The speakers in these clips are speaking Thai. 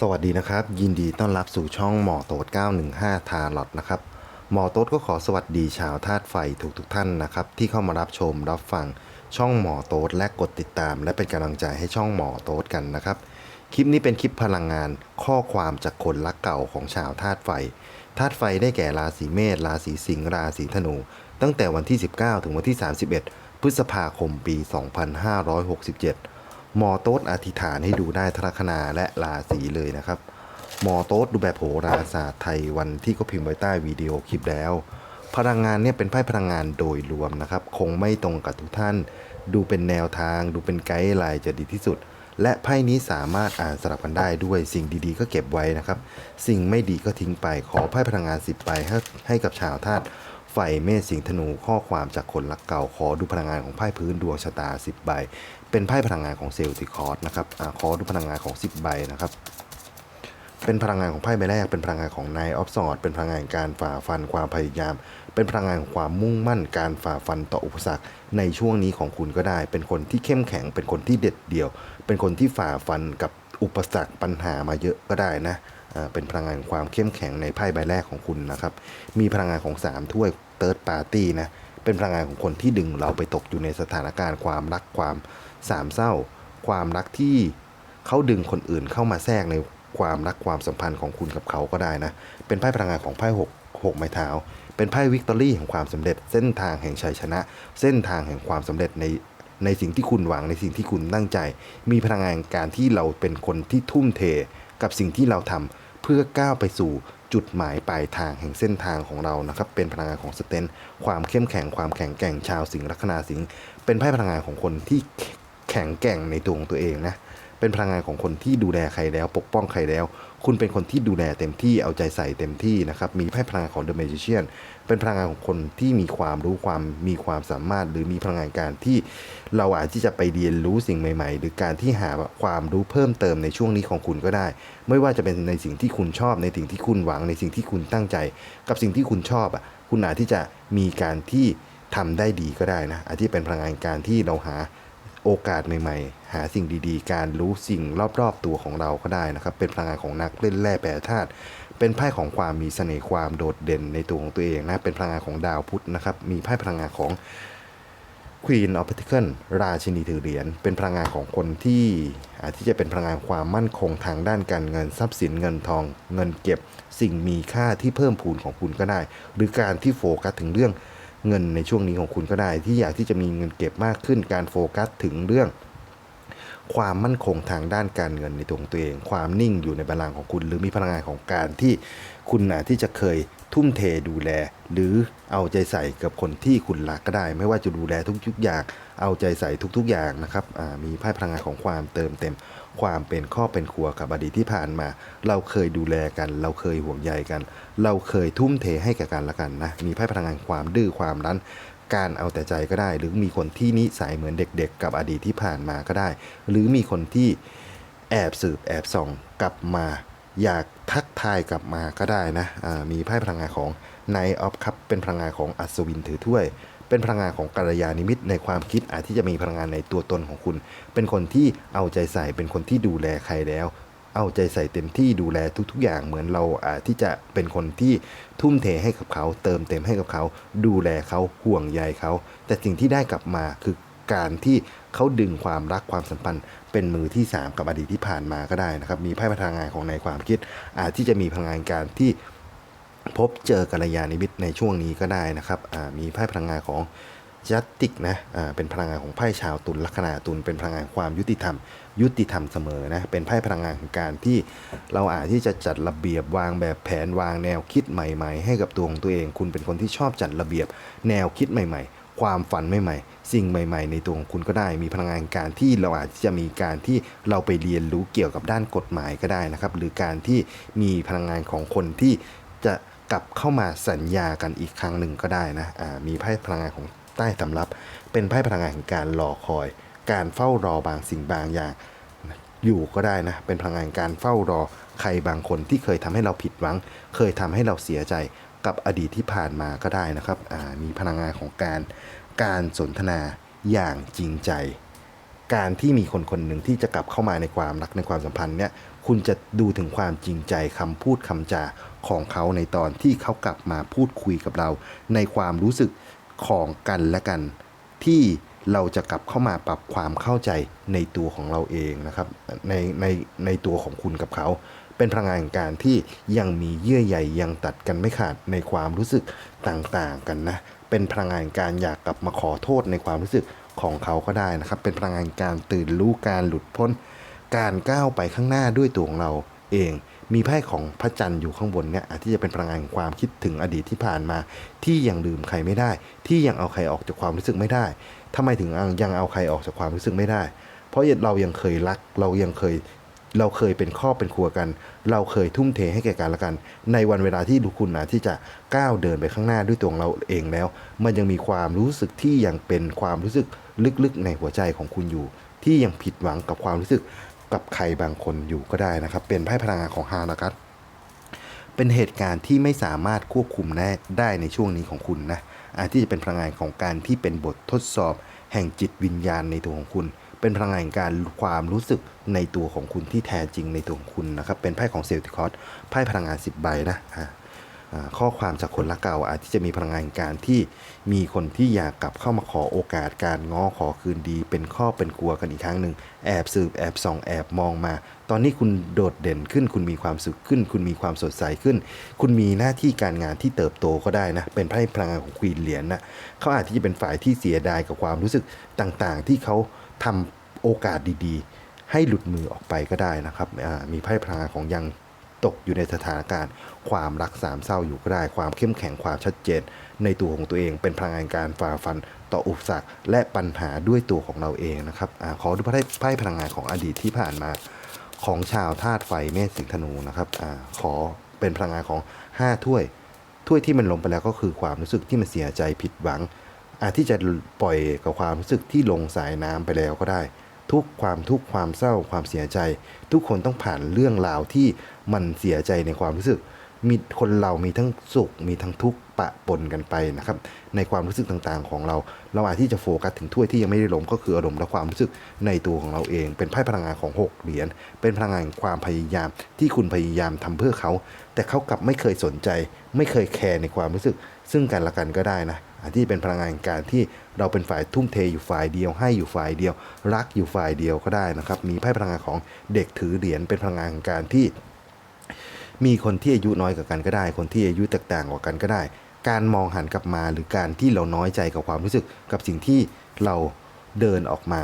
สวัสดีนะครับ ยินดีต้อนรับสู่ช่องหมอโต๊ด915 ทาร์ลอตนะครับ หมอโต๊ดก็ขอสวัสดีชาวธาตุไฟทุกทุกๆท่านนะครับ ที่เข้ามารับชมรับฟังช่องหมอโต๊ดและกดติดตาม และเป็นกำลังใจให้ช่องหมอโต๊ดกันนะครับ คลิปนี้เป็นคลิปพลังงานข้อความจากคนรักเก่าของชาวธาตุไฟธาตุไฟได้แก่ราศีเมษราศีสิงห์ราศีธนู ตั้งแต่วันที่ 19 ถึงวันที่ 31 พฤษภาคมปี 2567 หมอโต๊ดอธิษฐานให้ดูได้ทรคนาและราศีเลยนะครับ หมอโต๊ดดูแบบโหราศาสตร์ไทยวันที่ก็พิมพ์ไว้ใต้วิดีโอคลิปแล้ว พลังงานเนี่ยเป็นไพ่พลังงานโดยรวมนะครับ คงไม่ตรงกับทุกท่าน ดูเป็นแนวทาง ดูเป็นไกด์ไลน์จะดีที่สุด และไพ่นี้สามารถอ่านสลับกันได้ด้วยสิ่งดีๆ ก็เก็บไว้นะครับ สิ่งไม่ดีก็ทิ้งไปขอไพ่พลังงาน10ใบให้ให้กับชาวธาตุไฟเมษสิงธนูข้อความจากคนรักเก่าขอดูพลังงานของไพ่พื้นดวงชะตา 10 ใบ เป็นไพ่พลังงานของเซลติคอร์สนะครับอาขอดูพลังงานของ 10 ใบนะครับ เป็นพลังงานของไพ่ใบแรก เป็นพลังงานของนายออฟสอดเป็นพลังงานการฝ่าฟันความพยายาม เป็นพลังงานของความมุ่งมั่น การฝ่าฟันต่ออุปสรรค ในช่วงนี้ของคุณก็ได้ เป็นคนที่เข้มแข็ง เป็นคนที่เด็ดเดี่ยว เป็นคนที่ฝ่าฟันกับอุปสรรคปัญหามาเยอะก็ได้นะอ่าเป็นพลังงานของความเข้มแข็งในไพ่ใบแรกของคุณนะครับ มีพลังงานของ 3 ถ้วยเติร์ดปาร์ตี้นะ เป็นพลังงานของคนที่ดึงเราไปตกอยู่ในสถานการณ์ความรักความสามเศร้า ความรักที่เขาดึงคนอื่นเข้ามาแทรกในความรักความสัมพันธ์ของคุณกับเขาก็ได้นะ เป็นไพ่พลังงานของไพ่หกหกไม้เท้า เป็นไพ่วิกตอรี่แห่งความสำเร็จ เส้นทางแห่งชัยชนะ เส้นทางแห่งความสำเร็จในในสิ่งที่คุณหวังในสิ่งที่คุณตั้งใจ มีพลังงานการที่เราเป็นคนที่ทุ่มเท กับสิ่งที่เราทำ เพื่อก้าวไปสู่จุดหมายปลายทางแห่งเส้นทางของเรานะครับเป็นพลังงานของสเตนความเข้มแข็งความแข็งแกร่งชาวสิงห์ลัคนาสิงห์เป็นไพ่พลังงานของคนที่แข็งแกร่งในตัวของตัวเองนะเป็นพลังงานของคนที่ดูแลใครแล้ว ปกป้องใครแล้ว คุณเป็นคนที่ดูแลเต็มที่เอาใจใส่เต็มที่นะครับ มีไพ่พลังงานของ The Magician เป็นพลังงานของคนที่มีความรู้ความมีความสามารถ หรือมีพลังงานการที่เราอาจที่จะไปเรียนรู้สิ่งใหม่ๆ หรือการที่หาความรู้เพิ่มเติมในช่วงนี้ของคุณก็ได้ ไม่ว่าจะเป็นในสิ่งที่คุณชอบ ในสิ่งที่คุณหวัง ในสิ่งที่คุณตั้งใจ กับสิ่งที่คุณชอบอะคุณอาจที่จะมีการที่ทำได้ดีก็ได้นะอาจที่เป็นพลังงานการที่เราหา โอกาสใหม่ๆ หาสิ่งดีๆ การรู้สิ่งรอบๆตัวของเราก็ได้นะครับ เป็นพลังงานของนักเล่นแร่แปรธาตุเป็นไพ่ของความมีเสน่ห์ความโดดเด่นในตัวของตัวเองนะเป็นพลังงานของดาวพุธนะครับ มีไพ่พลังงานของ Queen of Pentacles ราชินีถือเหรียญเป็นพลังงานของคนที่อาจที่จะเป็นพลังงานความมั่นคงทางด้านการเงินทรัพย์สินเงินทอง เงินเก็บ สิ่งมีค่าที่เพิ่มพูนของคุณก็ได้ หรือการที่โฟกัสถึงเรื่อง เงินในช่วงนี้ของคุณก็ได้ ที่อยากที่จะมีเงินเก็บมากขึ้นการโฟกัสถึงเรื่องความมั่นคงทางด้านการเงินในตัวของตัวเอง ความนิ่งอยู่ในบาลังของคุณ หรือมีพลังงานของการที่คุณอาจที่จะเคยทุ่มเทดูแล หรือเอาใจใส่กับคนที่คุณรักก็ได้ ไม่ว่าจะดูแลทุกๆอย่างเอาใจใส่ทุก ๆอย่างนะครับมีไพ่พลังงานของความเติมเต็ม ความเป็นครอบเป็นครัวกับอดีตที่ผ่านมา เราเคยดูแลกัน เราเคยห่วงใยกัน เราเคยทุ่มเทให้กับกันละกันนะมีไพ่พลังงานความดื้อความรั้นการเอาแต่ใจก็ได้ หรือมีคนที่นิสัยเหมือนเด็ก ๆ กับอดีตที่ผ่านมาก็ได้ หรือมีคนที่แอบสืบแอบส่องกลับมา อยากทักทายกลับมาก็ได้นะอ่ามีไพ่พลังงานของ Knight of Cup เป็นพลังงานของอัศวินถือถ้วย เป็นพลังงานของกัลยาณิมิตในความคิดอาจที่จะมีพลังงานในตัวตนของคุณ เป็นคนที่เอาใจใส่เป็นคนที่ดูแลใครแล้ว เอาใจใส่เต็มที่ดูแลทุก ๆ อย่างเหมือนเราอาจที่จะเป็นคนที่ทุ่มเทให้กับเขา เติมเต็มให้กับเขา ดูแลเขาห่วงใยเขา แต่สิ่งที่ได้กลับมาคือการที่เขาดึงความรักความสัมพันธ์ เป็นมือที่ 3 กับอดีตที่ผ่านมาก็ได้นะครับ มีไพ่พลังงานของในความคิด อาจที่จะมีพลังงานการที่ พบเจอกัลยาณมิตรในช่วงนี้ก็ได้นะครับมีไพ่พลังงานของจัตติกนะเป็นพลังงานของไพ่ชาวตุลลัคนาตุลเป็นพลังงานความยุติธรรม ยุติธรรมเสมอนะเป็นไพ่พลังงานของการที่เราอาจที่จะจัดระเบียบวางแบบแผนวางแนวคิดใหม่ ๆ ให้กับตัวของตัวเอง คุณเป็นคนที่ชอบจัดระเบียบแนวคิดใหม่ ๆความฝันใหม่ๆ สิ่งใหม่ ๆ ในตัวของคุณก็ได้ มีพลังงานการที่เราอาจจะมีการที่เราไปเรียนรู้เกี่ยวกับด้านกฎหมายก็ได้นะครับ หรือการที่มีพลังงานของคนที่จะ กลับเข้ามาสัญญากันอีกครั้งหนึ่งก็ได้นะอ่ามีไพ่พลังงานของใต้ตำรับ เป็นไพ่พลังงานของการรอคอย การเฝ้ารอบางสิ่งบางอย่าง อยู่ก็ได้นะ เป็นพลังงานการเฝ้ารอใครบางคนที่เคยทำให้เราผิดหวัง เคยทำให้เราเสียใจกับอดีตที่ผ่านมาก็ได้นะครับอ่ามีพลังงานของการการสนทนาอย่างจริงใจ การที่มีคนคนหนึ่งที่จะกลับเข้ามาในความรักในความสัมพันธ์เนี่ย คุณจะดูถึงความจริงใจคำพูดคำจาของเขาในตอนที่เขากลับมาพูดคุยกับเรา ในความรู้สึกของกันและกัน ที่เราจะกลับเข้ามาปรับความเข้าใจในตัวของเราเองนะครับในในในตัวของคุณกับเขา เป็นพลังงานการที่ยังมีเยื่อใยยังตัดกันไม่ขาดในความรู้สึกต่างๆกันนะเป็นพลังงานการอยากกลับมาขอโทษในความรู้สึกของเขาก็ได้นะครับ เป็นพลังงานการตื่นรู้การหลุดพ้น การก้าวไปข้างหน้าด้วยตัวของเราเอง มีไพ่ของพระจันทร์อยู่ข้างบนเนี่ยอาจที่จะเป็นพลังงานแห่งความคิดถึงอดีตที่ผ่านมา ที่ยังลืมใครไม่ได้ ที่ยังเอาใครออกจากความรู้สึกไม่ได้ทำไมถึงยังเอาใครออกจากความรู้สึกไม่ได้ เพราะเรายังเคยรักเรายังเคยเราเคยเป็นครอบเป็นครัวกัน เราเคยทุ่มเทให้แก่กันและกัน ในวันเวลาที่ดูคุณนะที่จะก้าวเดินไปข้างหน้าด้วยตัวของเราเองแล้ว มันยังมีความรู้สึกที่ยังเป็นความรู้สึกลึกๆ ในหัวใจของคุณอยู่ ที่ยังผิดหวังกับความรู้สึก กับใครบางคนอยู่ก็ได้นะครับ เป็นไพ่พลังงานของฮานะครับ เป็นเหตุการณ์ที่ไม่สามารถควบคุมได้ในช่วงนี้ของคุณนะอาจที่จะเป็นพลังงานของการที่เป็นบททดสอบ แห่งจิตวิญญาณในตัวของคุณ เป็นพลังงานการความรู้สึกในตัวของคุณที่แท้จริงในตัวของคุณนะครับ เป็นไพ่ของเซลติคอสไพ่พลังงาน 10 ใบนะ ข้อความจากคนรักเก่า อาจที่จะมีพลังงานการที่มีคนที่อยากกลับเข้ามาขอโอกาสการง้อขอคืนดี เป็นข้อเป็นกลัวกันอีกครั้งหนึ่งแอบสืบแอบส่องแอบมองมา ตอนนี้คุณโดดเด่นขึ้น คุณมีความสุขขึ้น คุณมีความสดใสขึ้น คุณมีหน้าที่การงานที่เติบโตก็ได้นะ เป็นไพ่พลังงานของควีนเหรียญนะเขาอาจที่จะเป็นฝ่ายที่เสียดายกับความรู้สึกต่างๆ ที่เขาทำโอกาสดีๆ ให้หลุดมือออกไปก็ได้นะครับมีไพ่พลังงานของยัง ตกอยู่ในสถานการณ์ ความรักสามเศร้าอยู่ก็ได้ ความเข้มแข็งความชัดเจน ในตัวของตัวเองเป็นพลังงานการฝ่าฟันต่ออุปสรรคและปัญหาด้วยตัวของเราเองนะครับอขอดูไพ่ไพ่พลังงานของอดีตที่ผ่านมาของชาวธาตุไฟเมษสิงห์ธนูนะครับอขอเป็นพลังงานของ 5 ถ้วย ถ้วยที่มันลงไปแล้วก็คือความรู้สึกที่มันเสียใจผิดหวังอาจที่จะปล่อยกับความรู้สึกที่ลงสายน้ำไปแล้วก็ได้ ทุกความทุกความเศร้าความเสียใจ ทุกคนต้องผ่านเรื่องราวที่มันเสียใจในความรู้สึก มีคนเรามีทั้งสุข มีทั้งทุกข์ปะปนกันไปนะครับ ในความรู้สึกต่างๆของเรา เราอาจที่จะโฟกัสถึงถ้วยที่ยังไม่ได้ลงก็คืออารมณ์และความรู้สึกในตัวของเราเอง เป็นไพ่พลังงานของ 6 เหรียญ เป็นพลังงานความพยายาม ที่คุณพยายามทำเพื่อเขา แต่เขากลับไม่เคยสนใจ ไม่เคยแคร์ในความรู้สึก ซึ่งกันและกันก็ได้นะ ที่เป็นพลังงานการที่เราเป็นฝ่ายทุ่มเทอยู่ฝ่ายเดียว ให้อยู่ฝ่ายเดียว รักอยู่ฝ่ายเดียวก็ได้นะครับ มีไพ่พลังงานของเด็กถือเหรียญเป็นพลังงานการที่ มีคนที่อายุน้อยกว่ากันก็ได้ คนที่อายุแตกต่างกว่ากันก็ได้ การมองหันกลับมาหรือการที่เราน้อยใจกับความรู้สึกกับสิ่งที่เราเดินออกมา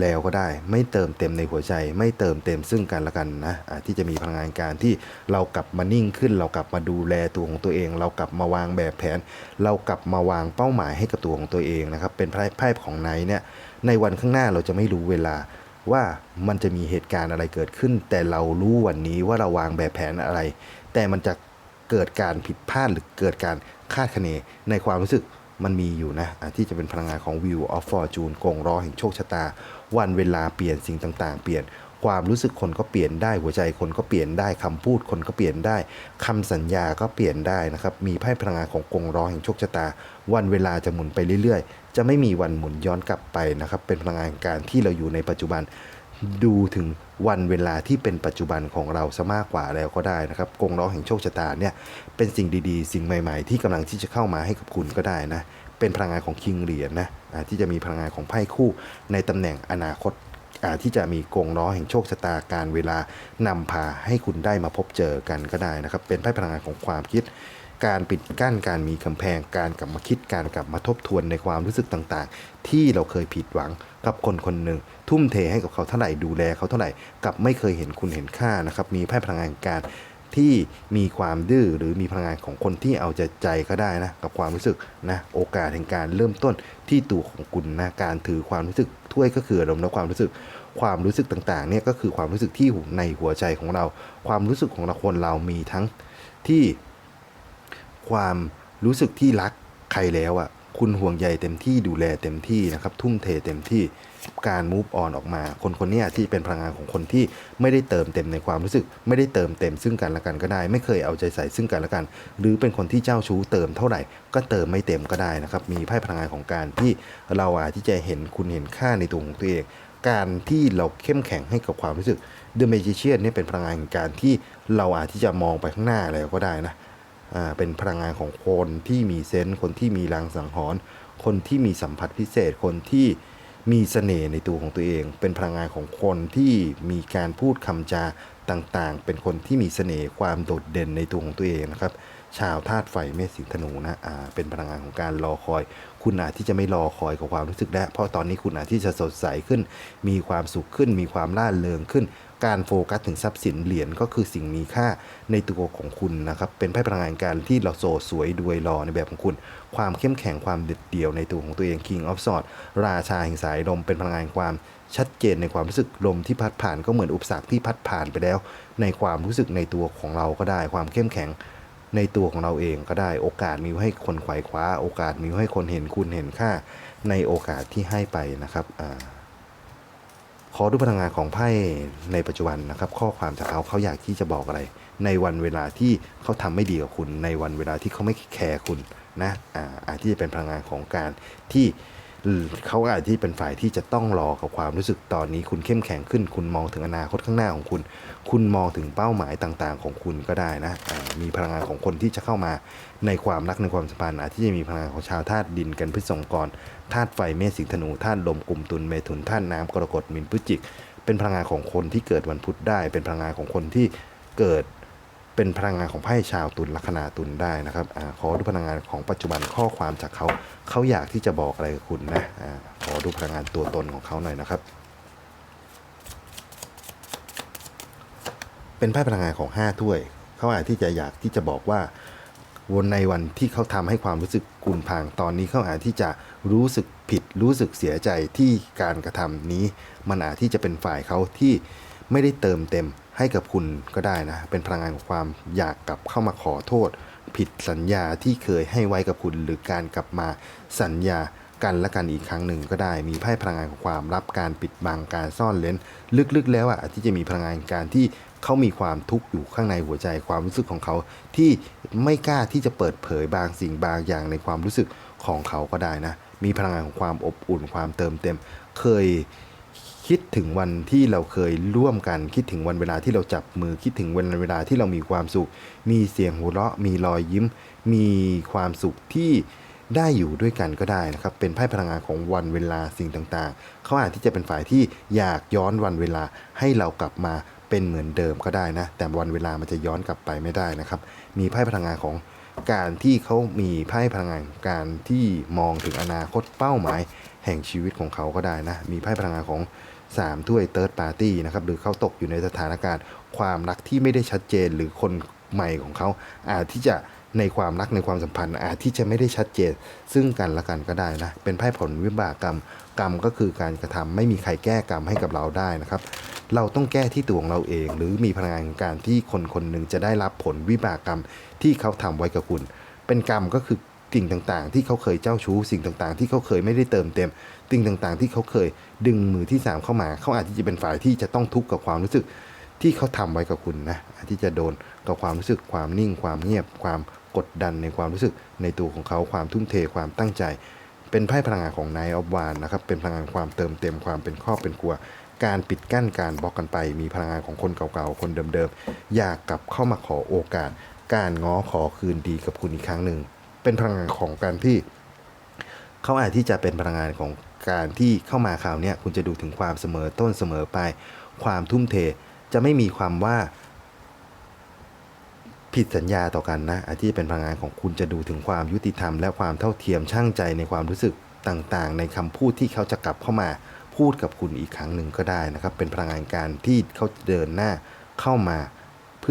แล้วก็ได้ ไม่เติมเต็มในหัวใจ ไม่เติมเต็มซึ่งกันและกันนะอาจที่จะมีพลังงานการที่เรากลับมานิ่งขึ้น เรากลับมาดูแลตัวของตัวเอง เรากลับมาวางแบบแผน เรากลับมาวางเป้าหมายให้กับตัวของตัวเองนะครับ เป็นไพ่ของไนเนี่ย ในวันข้างหน้าเราจะไม่รู้เวลาว่ามันจะมีเหตุการณ์อะไรเกิดขึ้น แต่เรารู้วันนี้ว่าเราวางแบบแผนอะไร แต่มันจะเกิดการผิดพลาดหรือเกิดการคาดคะเนในความรู้สึกมันมีอยู่นะที่จะเป็นพลังงานของ Wheel of Fortune กงล้อแห่งโชคชะตา วันเวลาเปลี่ยนสิ่งต่างๆ เปลี่ยนความรู้สึกคนก็เปลี่ยนได้หัวใจคนก็เปลี่ยนได้คำพูดคนก็เปลี่ยนได้คำสัญญาก็เปลี่ยนได้นะครับมีไพ่พลังงานของกงล้อแห่งโชคชะตา วันเวลาจะหมุนไปเรื่อยๆ จะไม่มีวันหมุนย้อนกลับไปนะครับเป็นพลังงานการที่เราอยู่ในปัจจุบัน ดูถึงวันเวลาที่เป็นปัจจุบันของเราซะมากกว่าแล้วก็ได้นะครับกงล้อแห่งโชคชะตาเนี่ยเป็นสิ่งดีๆ สิ่งใหม่ ๆ ที่กำลังที่จะเข้ามาให้กับคุณก็ได้นะ เป็นพลังงานของคิงเหรียญนะที่จะมีพลังงานของไพ่คู่ในตำแหน่งอนาคตาที่จะมีกงล้อแห่งโชคชะตาการเวลานำพาให้คุณได้มาพบเจอกันก็ได้นะครับ เป็นไพ่พลังงานของความคิด การปิดกั้นการมีกำแพงการกลับมาคิดการกลับมาทบทวนในความรู้สึกต่างๆ ที่เราเคยผิดหวังกับคนคนหนึ่ง ทุ่มเทให้กับเขาเท่าไหร่ดูแลเขาเท่าไหร่กับไม่เคยเห็นคุณเห็นค่านะครับมีไพ่พลังงานการ ที่มีความดื้อหรือมีพลังงานของคนที่เอาใจใจก็ได้นะกับความรู้สึกนะโอกาสแห่งการเริ่มต้นที่ตัวของคุณนะการถือความรู้สึกถ้วยก็คืออารมณ์และความรู้สึกความรู้สึกต่างๆเนี่ยก็คือความรู้สึกที่ในหัวใจของเรา ความรู้สึกของเราคนเรามีทั้งที่ความรู้สึกที่รักใครแล้วอะ คุณห่วงใยเต็มที่ดูแลเต็มที่นะครับ ทุ่มเทเต็มที่การมูฟออนออกมา คนคนนี้ที่เป็นพลังงานของคนที่ไม่ได้เติมเต็มในความรู้สึก ไม่ได้เติมเต็มซึ่งกันและกันก็ได้ ไม่เคยเอาใจใส่ซึ่งกันและกัน หรือเป็นคนที่เจ้าชู้เติมเท่าไหร่ ก็เติมไม่เต็มก็ได้นะครับ มีไพ่พลังงานของการที่เราอาจที่จะเห็นคุณเห็นค่าในตัวของตัวเองการที่เราเข้มแข็งให้กับความรู้สึก The Magician เนี่เป็นพลังงานการที่เราอาจที่จะมองไปข้างหน้าอะไรก็ได้นะ เป็นพลังงานของคนที่มีเซนส์คนที่มีรงสังหรณ์คนที่มีสัมผัสพิเศษคนที่มีเสน่ห์ในตัวของตัวเอง เป็นพลังงานของคนที่มีการพูดคำจาต่างๆ เป็นคนที่มีเสน่ห์ความโดดเด่นในตัวของตัวเองนะครับ ชาวธาตุไฟเมษสิงธนูนะ อ่า เป็นพลังงานของการรอคอย คุณอาจที่จะไม่รอคอยกับความรู้สึกได้วเพราะตอนนี้คุณอาจที่จะสดใสขึ้น มีความสุขขึ้น มีความร่าเริงขึ้น การโฟกัสถึงทรัพย์สินเหรียญก็คือสิ่งมีค่าในตัวของคุณนะครับ เป็นไพ่พลังงานการที่เราโซสวยดวยรอในแบบของคุณ ความเข้มแข็งความเด็ดเดี่ยวในตัวของตัวเอง King of Swords ราชาแห่งสายลมเป็นพลังงานความชัดเจนในความรู้สึกลมที่พัดผ่านก็เหมือนอุปสรรคที่พัดผ่านไปแล้ว ในความรู้สึกในตัวของเราก็ได้ความเข้มแข็ง ในตัวของเราเองก็ได้โอกาสมีให้คนไขว่คว้า โอกาสมีให้คนเห็นคุณเห็นค่าในโอกาสที่ให้ไปนะครับอขอดูพลังงานของไพ่ในปัจจุบันนะครับ ข้อความจากเขาเขาอยากที่จะบอกอะไร ในวันเวลาที่เขาทำไม่ดีกับคุณ ในวันเวลาที่เขาไม่แคร์คุณนะอาอาจที่จะเป็นพลังงานของการที่ อืมเขาอาจที่เป็นฝ่ายที่จะต้องรอกับความรู้สึกตอนนี้ คุณเข้มแข็งขึ้น คุณมองถึงอนาคตข้างหน้าของคุณ คุณมองถึงเป้าหมายต่างๆ ของคุณก็ได้นะมีพลังงานของคนที่จะเข้ามาในความรักในความสัมพันธ์อาจที่จะมีพลังงานของชาวธาตุดินกันพฤษภกรธาตุไฟเมษสิงห์ธนูธาตุลมกลุ่มตุลเมถุนธาตุน้ำกรกฎมินพฤจิก เป็นพลังงานของคนที่เกิดวันพุธได้ เป็นพลังงานของคนที่เกิด เป็นพลังงานของไพ่ชาวตุลลัคนาตุลได้นะครับอขอดูพลังงานของปัจจุบันข้อความจากเขา เขาอยากที่จะบอกอะไรกับคุณนะอขอดูพลังงานตัวตนของเขาหน่อยนะครับ เป็นไพ่พลังงานของ 5 ถ้วย เขาอาจที่จะอยากที่จะบอกว่าวันในวันที่เขาทำให้ความรู้สึกกุนพังตอนนี้เขาอาจที่จะรู้สึกผิดรู้สึกเสียใจที่การกระทำนี้ มันอาจที่จะเป็นฝ่ายเขาที่ไม่ได้เติมเต็ม ให้กับคุณก็ได้นะ เป็นพลังงานของความอยากกลับเข้ามาขอโทษ ผิดสัญญาที่เคยให้ไว้กับคุณ หรือการกลับมาสัญญากันและกันอีกครั้งหนึ่งก็ได้ มีไพ่พลังงานของความลับการปิดบังการซ่อนเลนลึกๆ แล้วอะที่จะมีพลังงานการที่เขามีความทุกข์อยู่ข้างในหัวใจความรู้สึกของเขา ที่ไม่กล้าที่จะเปิดเผยบางสิ่งบางอย่างในความรู้สึกของเขาก็ได้นะ มีพลังงานของความอบอุ่นความเติมเต็ม เคย คิดถึงวันที่เราเคยร่วมกัน คิดถึงวันเวลาที่เราจับมือคิดถึงวันเวลาที่เรามีความสุข มีเสียงหัวเราะ มีรอยยิ้ม มีความสุขที่ได้อยู่ด้วยกันก็ได้นะครับ เป็นไพ่พลังงานของวันเวลาสิ่งต่างๆ เขาอาจที่จะเป็นฝ่ายที่อยากย้อนวันเวลาให้เรากลับมาเป็นเหมือนเดิมก็ได้นะ แต่วันเวลามันจะย้อนกลับไปไม่ได้นะครับ มีไพ่พลังงานของการที่เขามีไพ่พลังงานการที่มองถึงอนาคตเป้าหมาย แห่งชีวิตของเขาก็ได้นะ มีไพ่พลังงานของ 3ถ้วยเติร์ดปาร์ตี้นะครับหรือเขาตกอยู่ในสถานการณ์ ความรักที่ไม่ได้ชัดเจนหรือคนใหม่ของเขาอาจที่จะในความรักในความสัมพันธ์อาจที่จะไม่ได้ชัดเจน ซึ่งกันและกันก็ได้นะ เป็นไพ่ผลวิบากกรรม กรรมก็คือการกระทำไม่มีใครแก้กรรมให้กับเราได้นะครับ เราต้องแก้ที่ตัวของเราเอง หรือมีพลังงานของการที่คนคนหนึ่งจะได้รับผลวิบากกรรมที่เขาทำไว้กับคุณ เป็นกรรมก็คือ สิ่งต่างๆ ที่เขาเคยเจ้าชู้สิ่งต่างๆ ที่เขาเคยไม่ได้เติมเต็มสิ่งต่างๆ ที่เขาเคยดึงมือที่สามเข้ามา เขาอาจจะเป็นฝ่ายที่จะต้องทุกข์กับความรู้สึกที่เขาทำไว้กับคุณนะอาจที่จะโดนกับความรู้สึกความนิ่ง ความเงียบ ความกดดันในความรู้สึกในตัวของเขาความทุ่มเทความตั้งใจ เป็นไพ่พลังงานของนายออฟวานนะครับเป็นพลังงานความเติมเต็มความเป็นครอบเป็นครัวการปิดกั้นการบล็อกกันไป มีพลังงานของคนเก่าๆ คนเดิมๆ อยากกลับเข้ามาขอโอกาส การง้อขอคืนดีกับคุณอีกครั้งหนึ่ง เป็นพลังงานของการที่เขาอาจที่จะเป็นพลังงานของการที่เข้ามาคราวเนี้ยคุณจะดูถึงความเสมอต้นเสมอปลายความทุ่มเทจะไม่มีความว่าผิดสัญญาต่อกันนะอาที่เป็นพลังงานของคุณจะดูถึงความยุติธรรม และความเท่าเทียมช่างใจในความรู้สึกต่างๆ ในคำพูดที่เขาจะกลับเข้ามาพูดกับคุณอีกครั้งหนึ่งก็ได้นะครับ เป็นพลังงานการที่เขาเดินหน้าเข้ามา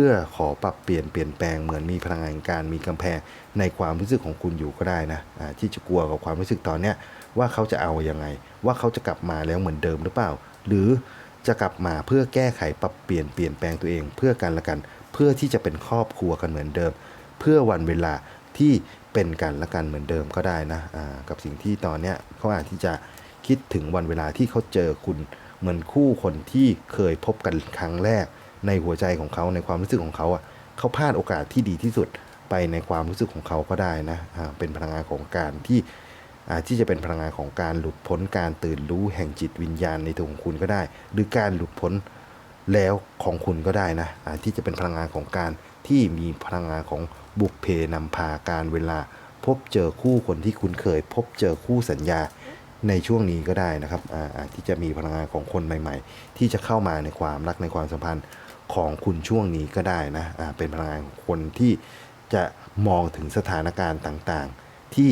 พื่อขอปรับเปลี่ยนเปลี่ยนแปลงเหมือนมีพลังงานการมีกำแพงในความรู้สึกของคุณอยู่ก็ได้นะอ่าที่จะกลัวกับความรู้สึกตอนเนี้ยว่าเขาจะเอาอยัางไง ว่าเขาจะกลับมาแล้วเหมือนเดิมหรือเปล่า หรือจะกลับมาเพื่อแก้ไขปรับเปลี่ยนเปลี่ยนแปลงตัวเอง เพื่อกันละกัน เพื่อที่จะเป็นครอบครัวกันเหมือนเดิม เพื่อวันเวลาที่เป็นกันละกันเหมือนเดิมก็ได้นะอ่ากับสิ่งที่ตอนเนี้ยเขาอาจที่จะคิดถึงวันเวลาที่เขาเจอคุณเหมือนคู่คนที่เคยพบกันครั้งแรก ในหัวใจของเขาในความรู้สึกของเขาอะเขาพลาดโอกาสที่ดีที่สุดไปในความรู้สึกของเขาก็ได้นะอ่าเป็นพลังงานของการที่อาที่จะเป็นพลังงานของการหลุดพ้นการตื่นรู้แห่งจิตวิญญาณในตัวของคุณก็ได้ หรือการหลุดพ้นแล้วของคุณก็ได้นะอ่าที่จะเป็นพลังงานของการที่มีพลังงานของบุกเพนำพาการเวลา พบเจอคู่คนที่คุณเคย พบเจอคู่สัญญาในช่วงนี้ก็ได้นะครับอ่าที่จะมีพลังงานของคนใหม่ ๆ ที่จะเข้ามาในความรักในความสัมพันธ์ ของคุณช่วงนี้ก็ได้นะอ่าเป็นพลังงานของคนที่จะมองถึงสถานการณ์ต่างๆ ที่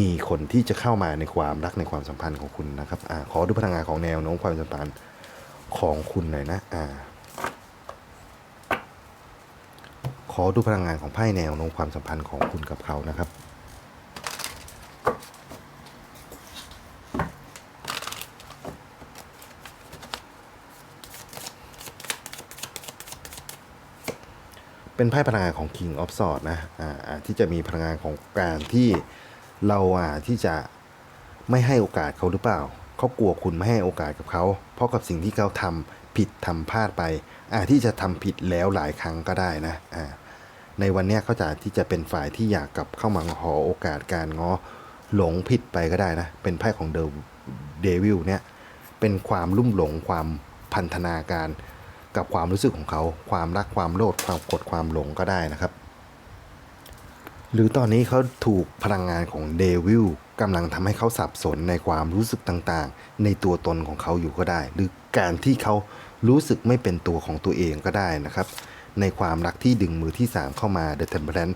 มีคนที่จะเข้ามาในความรักในความสัมพันธ์ของคุณนะครับอาขอดูพลังงานของแนวโน้มความสัมพันธ์ของคุณหน่อยนะอ่าขอดูพลังงานของไพ่แนวโน้มความสัมพันธ์ของคุณกับเขานะครับ เป็นไพ่พลังงานของ King of Swords นะอ่าที่จะมีพลังงานของการที่เราอ่าที่จะไม่ให้โอกาสเขาหรือเปล่าเขากลัวคุณไม่ให้โอกาสกับเขา เพราะกับสิ่งที่เขาทำผิดทำพลาดไปอาที่จะทำผิดแล้วหลายครั้งก็ได้นะอ่าในวันนี้เขาจะที่จะเป็นฝ่ายที่อยากกลับเข้ามาขอโอกาสการง้อหลงผิดไปก็ได้นะ เป็นไพ่ของเดวิลเนี่ยเป็นความลุ่มหลงความพันธนาการ กับความรู้สึกของเขา ความรักความโลภความกดความหลงก็ได้นะครับ หรือตอนนี้เขาถูกพลังงานของเดวิลกำลังทำให้เขาสับสนในความรู้สึกต่างๆ ในตัวตนของเขาอยู่ก็ได้ หรือการที่เขารู้สึกไม่เป็นตัวของตัวเองก็ได้นะครับ ในความรักที่ดึงมือที่ 3 เข้ามาเด e เทมเพลน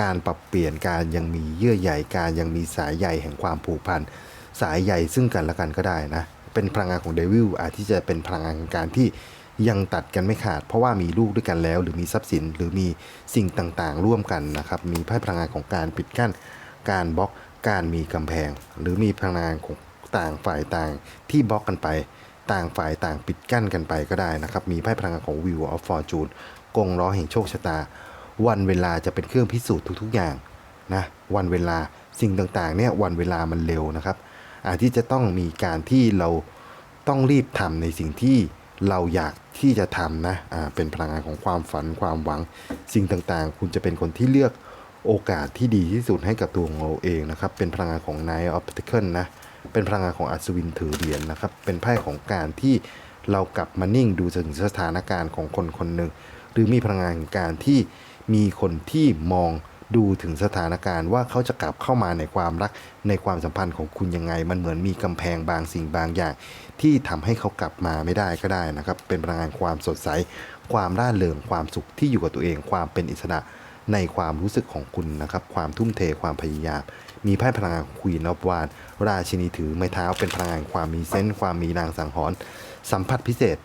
การปรับเปลี่ยนการยังมีเยื่อใยการยังมีสายใยแห่งความผูกพันสายใยซึ่งกันและกันก็ได้นะ เป็นพลังงานของเดวิลอาจที่จะเป็นพลังงานการที่ ยังตัดกันไม่ขาด เพราะว่ามีลูกด้วยกันแล้ว หรือมีทรัพย์สินหรือมีสิ่งต่างๆ ร่วมกันนะครับ มีไพ่พลังงานของการปิดกั้น การบล็อกการมีกำแพง หรือมีพลังงานของต่างฝ่ายต่างที่บล็อกกันไป ต่างฝ่ายต่างปิดกั้นกันไปก็ได้นะครับ มีไพ่พลังงานของ Wheel of Fortune กงล้อแห่งโชคชะตา วันเวลาจะเป็นเครื่องพิสูจน์ทุกๆอย่างนะวันเวลาสิ่งต่างๆเนี่ยวันเวลามันเร็วนะครับอาจที่จะต้องมีการที่เราต้องรีบทำในสิ่งที่ เราอยากที่จะทำนะอ่าเป็นพลังงานของความฝันความหวังสิ่งต่างๆ คุณจะเป็นคนที่เลือกโอกาสที่ดีที่สุดให้กับตัวของเราเองนะครับ เป็นพลังงานของ Knight of Pentacles นะ เป็นพลังงานของอัศวินถือเหรียญนะครับ เป็นไพ่ของการที่เรากลับมานิ่งดูถึงสถานการณ์ของคนคนหนึ่ง หรือมีพลังงานการที่มีคนที่มอง ดูถึงสถานการณ์ว่าเขาจะกลับเข้ามาในความรักในความสัมพันธ์ของคุณยังไง มันเหมือนมีกำแพงบางสิ่งบางอย่าง ที่ทำให้เขากลับมาไม่ได้ก็ได้นะครับ เป็นพลังงานความสดใส ความร่าเริงความสุขที่อยู่กับตัวเอง ความเป็นอิสระในความรู้สึกของคุณนะครับ ความทุ่มเทความพยายามมีไพ่พลังงานควีนอฟวานราชินีถือไม้เท้าเป็นพลังงานความมีเซนส์ความมีนางสังหรณ์สัมผัสพิเศษ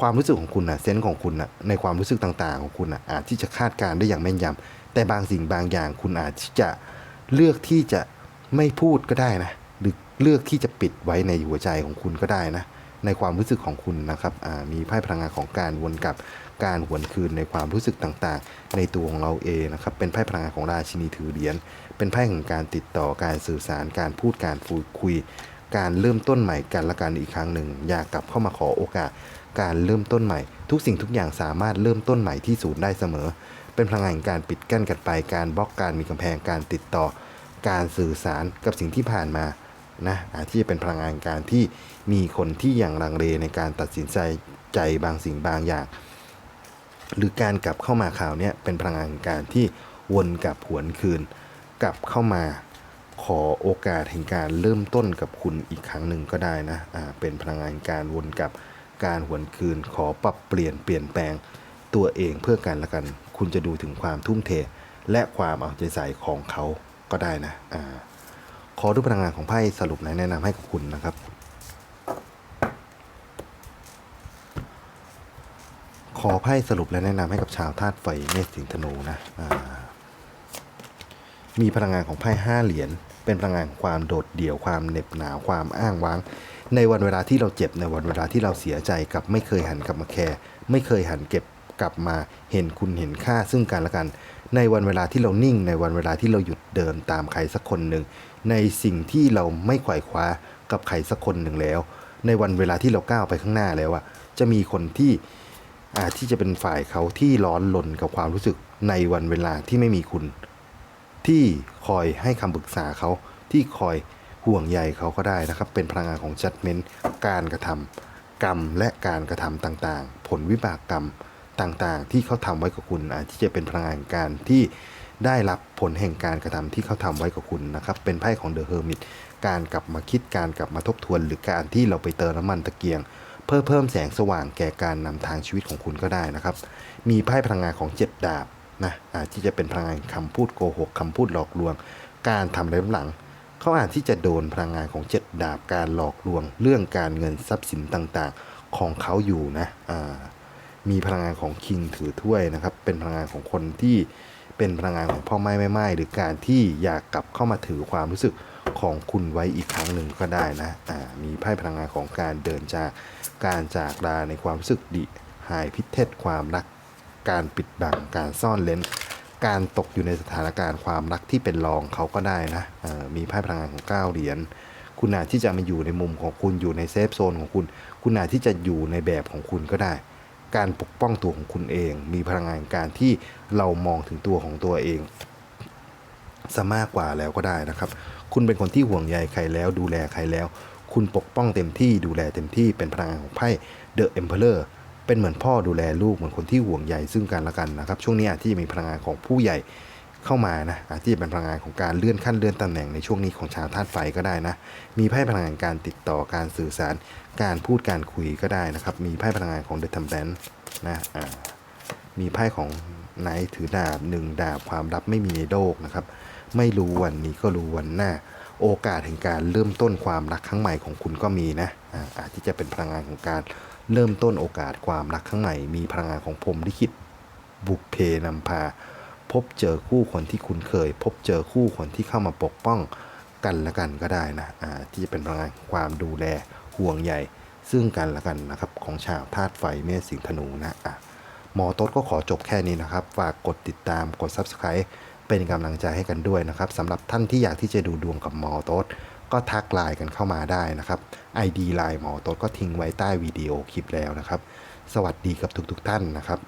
ความรู้สึกของคุณนะเซนส์ของคุณนะในความรู้สึกต่างๆ ของคุณนะอาจที่จะคาดการได้อย่างแม่นยำ แต่บางสิ่งบางอย่างคุณอาจจะเลือกที่จะไม่พูดก็ได้นะ หรือเลือกที่จะปิดไว้ในหัวใจของคุณก็ได้นะ ในความรู้สึกของคุณนะครับมีไพ่พลังงานของการวนกลับการหวนคืนในความรู้สึกต่างๆ ในตัวของเราเองนะครับ เป็นไพ่พลังงานของราชินีถือเหรียญ เป็นไพ่ของการติดต่อการสื่อสารการพูดการพูดคุย การเริ่มต้นใหม่กันและกันอีกครั้งหนึ่ง อยากกลับเข้ามาขอโอกาส การเริ่มต้นใหม่ ทุกสิ่งทุกอย่างสามารถเริ่มต้นใหม่ที่ศูนย์ได้เสมอ เป็นพลังงานการปิดกั้นกันไป การบล็อกการมีกำแพงการติดต่อการสื่อสารกับสิ่งที่ผ่านมานะอาจที่จะเป็นพลังงานการที่มีคนที่อย่างลังเลในการตัดสินใจใจบางสิ่งบางอย่าง หรือการกลับเข้ามาข่าวเนี้ยเป็นพลังงานการที่วนกลับหวนคืน กลับเข้ามาขอโอกาสแห่งการเริ่มต้นกับคุณอีกครั้งหนึ่งก็ได้นะอ่าเป็นพลังงานการวนกลับการหวนคืน ขอปรับเปลี่ยนเปลี่ยนแปลงตัวเองเพื่อกันละกัน คุณจะดูถึงความทุ่มเท และความเอาใจใส่ของเขาก็ได้นะอ่าขอดูพลังงานของไพ่สรุปแนะนำให้กับคุณนะครับ ขอไพ่สรุปและแนะนำให้กับชาวธาตุไฟเมษสิงธนูนะมีพลังงานของไพ่ห้าเหรียญเป็นพลังงานความโดดเดี่ยวความเหน็บหนาวความอ้างว้าง ในวันเวลาที่เราเจ็บในวันเวลาที่เราเสียใจกับไม่เคยหันกลับมาแคร์ไม่เคยหันเก็บ กลับมาเห็นคุณเห็นค่าซึ่งกันและกัน ในวันเวลาที่เรานิ่ง ในวันเวลาที่เราหยุดเดินตามใครสักคนหนึ่ง ในสิ่งที่เราไม่ขว่คว้ากับใครสักคนหนึ่งแล้ว ในวันเวลาที่เราก้าวไปข้างหน้าแล้วอะจะมีคนที่อาจที่จะเป็นฝ่ายเขาที่ร้อนลนกับความรู้สึกในวันเวลาที่ไม่มีคุณ ที่คอยให้คำปรึกษาเขาที่คอยห่วงใยเขาก็ได้นะครับ เป็นพลังงานของ judgment การกระทำกรรมและการกระทำต่างๆ ผลวิบากกรรม ต่างๆ ที่เขาทำไว้กับคุณอาจที่จะเป็นพลังงานการที่ได้รับผลแห่งการกระทำที่เขาทำไว้กับคุณนะครับ เป็นไพ่ของเดอะเฮอร์มิตการกลับมาคิดการกลับมาทบทวน หรือการที่เราไปเติมน้ำมันตะเกียง เพื่อเพิ่มแสงสว่างแก่การนำทางชีวิตของคุณก็ได้นะครับ มีไพ่พลังงานของเจ็ดดาบนะอาจที่จะเป็นพลังงานคำพูดโกหกคำพูดหลอกลวง การทำอะไรหลังเขาอาจที่จะโดนพลังงานของเจ็ดดาบการหลอกลวง เรื่องการเงินทรัพย์สินต่างๆ ของเขาอยู่นะอ่า มีพลังงานของคิงถือถ้วยนะครับ เป็นพลังงานของคนที่เป็นพลังงานของพ่อไม้แม่ไม้หรือการที่อยากกลับเข้ามาถือความรู้สึกของคุณไว้อีกครั้งหนึ่งก็ได้นะอ่ามีไพ่พลังงานของการเดินจากการจากลาในความรู้สึกดิหายพิเทศความรัก การปิดบังการซ่อนเลนการตกอยู่ในสถานการณ์ความรักที่เป็นรองเขาก็ได้นะมีไพ่พลังงานของเก้าเหรียญคุณอาจที่จะมาอยู่ในมุมของคุณอยู่ในเซฟโซนของคุณ คุณอาจที่จะอยู่ในแบบของคุณก็ได้ การปกป้องตัวของคุณเอง มีพลังงานการที่เรามองถึงตัวของตัวเองซะมากกว่าแล้วก็ได้นะครับ คุณเป็นคนที่ห่วงใยใครแล้วดูแลใครแล้ว คุณปกป้องเต็มที่ดูแลเต็มที่เป็นพลังงานของไพ่เดอะเอ็มเพลอร์เป็นเหมือนพ่อดูแลลูกเหมือนคนที่ห่วงใยซึ่งกันและกันนะครับ ช่วงนี้อาจที่จะมีพลังงานของผู้ใหญ่ เข้ามานะอาจที่จะเป็นพลังงานของการเลื่อนขั้นเลื่อนตำแหน่งในช่วงนี้ของชาวธาตุไฟก็ได้นะ มีไพ่พลังงานการติดต่อการสื่อสาร การพูดการคุยก็ได้นะครับ มีไพ่พลังงานของเดอะทัมแบนนะอ่ามีไพ่ของไนท์ถือดาบหนึ่งดาบความลับไม่มีในโลกนะครับ ไม่รู้วันนี้ก็รู้วันหน้า โอกาสแห่งการเริ่มต้นความรักครั้งใหม่ของคุณก็มีนะอ่าอาจที่จะเป็นพลังงานของการเริ่มต้นโอกาสความรักครั้งใหม่ มีพลังงานของพรมลิขิตบุกเพนำพา พบเจอคู่คนที่คุณเคย พบเจอคู่คนที่เข้ามาปกป้องกันและกันก็ได้นะอ่าที่จะเป็นพลังงานความดูแลห่วงใยซึ่งกันและกันนะครับของชาวธาตุไฟเมษสิงธนูนะอะหมอต๊ดก็ขอจบแค่นี้นะครับ ฝากกดติดตามกด Subscribe เป็นกำลังใจให้กันด้วยนะครับสำหรับท่านที่อยากที่จะดูดวงกับหมอต๊ดก็ทักไลน์กันเข้ามาได้นะครับ ID ไลน์หมอต๊ดก็ทิ้งไว้ใต้วิดีโอคลิปแล้วนะครับ สวัสดีกับทุกๆท่านนะครับ